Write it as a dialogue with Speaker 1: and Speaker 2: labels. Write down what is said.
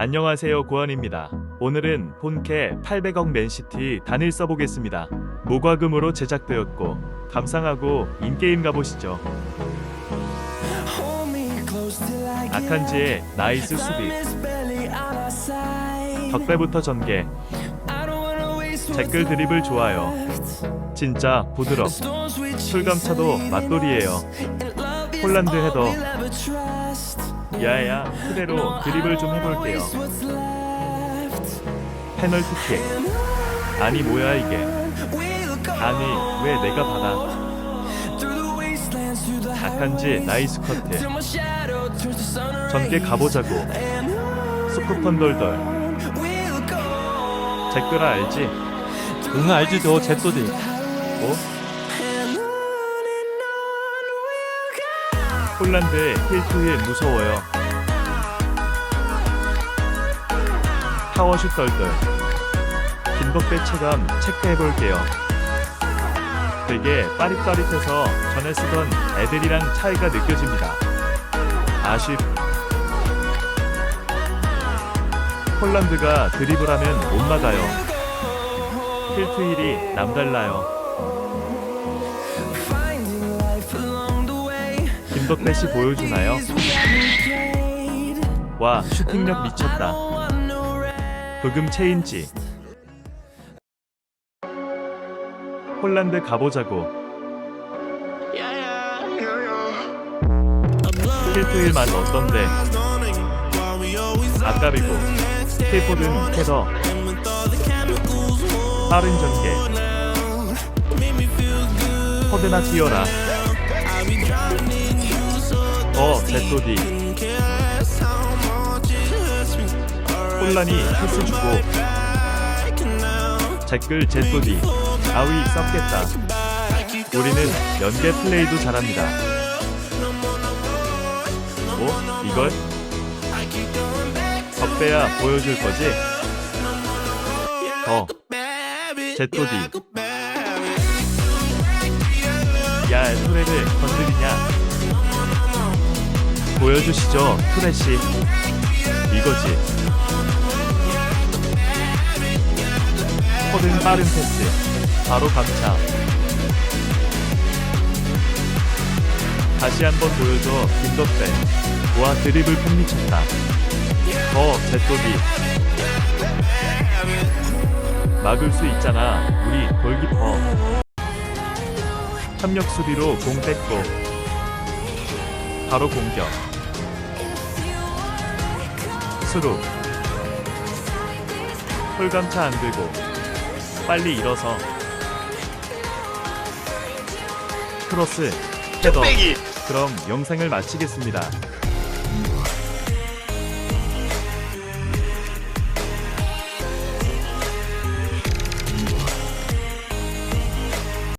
Speaker 1: 안녕하세요 고현입니다. 오늘은 본캐 800억 맨시티 단일 써보겠습니다. 무과금으로 제작되었고 감상하고 인게임 가보시죠. 아칸지의 나이스 수비 덕배부터 전개 댓글 드립을 좋아요. 진짜 부드럽 풀감차도 맛돌이에요. 폴란드 헤더 야야 그대로 드립을 좀 해볼게요. 페널티킥. 아니 뭐야 이게? 아니 왜 내가 받아? 아칸지 나이스 커트. 전개 가보자고. 스쿠턴 돌돌. 댓글 알지?
Speaker 2: 응 알지 너 제또디
Speaker 1: 뭐? 폴란드의 힐투힐 무서워요. 파워슛 덜덜. 김덕배 체감 체크해볼게요. 되게 빠릿빠릿해서 전에 쓰던 애들이랑 차이가 느껴집니다. 아쉽. 폴란드가 드리블하면 못 막아요. 힐투힐이 남달라요. 김덕배 씨 보여주나요? 와 슈팅력 미쳤다. 부금 체인지. 폴란드 가보자고. 힐트일 맛 어떤데? 아까비고. 힐포든 헤더. 빠른 전개. 허드나 뛰어라. 어, 제토디. 혼란이 패스 주고. 댓글 제토디. 아위 썩겠다. 우리는 연계 플레이도 잘합니다. 뭐? 이걸? 덕배야 보여줄 거지? 더. 제토디. 야, 토레를 건드리냐? 보여주시죠, 프레시. 이거지. 코든 빠른 패스. 바로 감차. 다시 한번 보여줘, 김덕배. 와, 드리블 폼 미쳤다. 더, 제또비. 막을 수 있잖아, 우리 골키퍼. 협력 수비로 공 뺏고. 바로 공격. 수루. 홀감차 안 들고. 빨리 일어서. 크로스. 헤더. 그럼 영상을 마치겠습니다.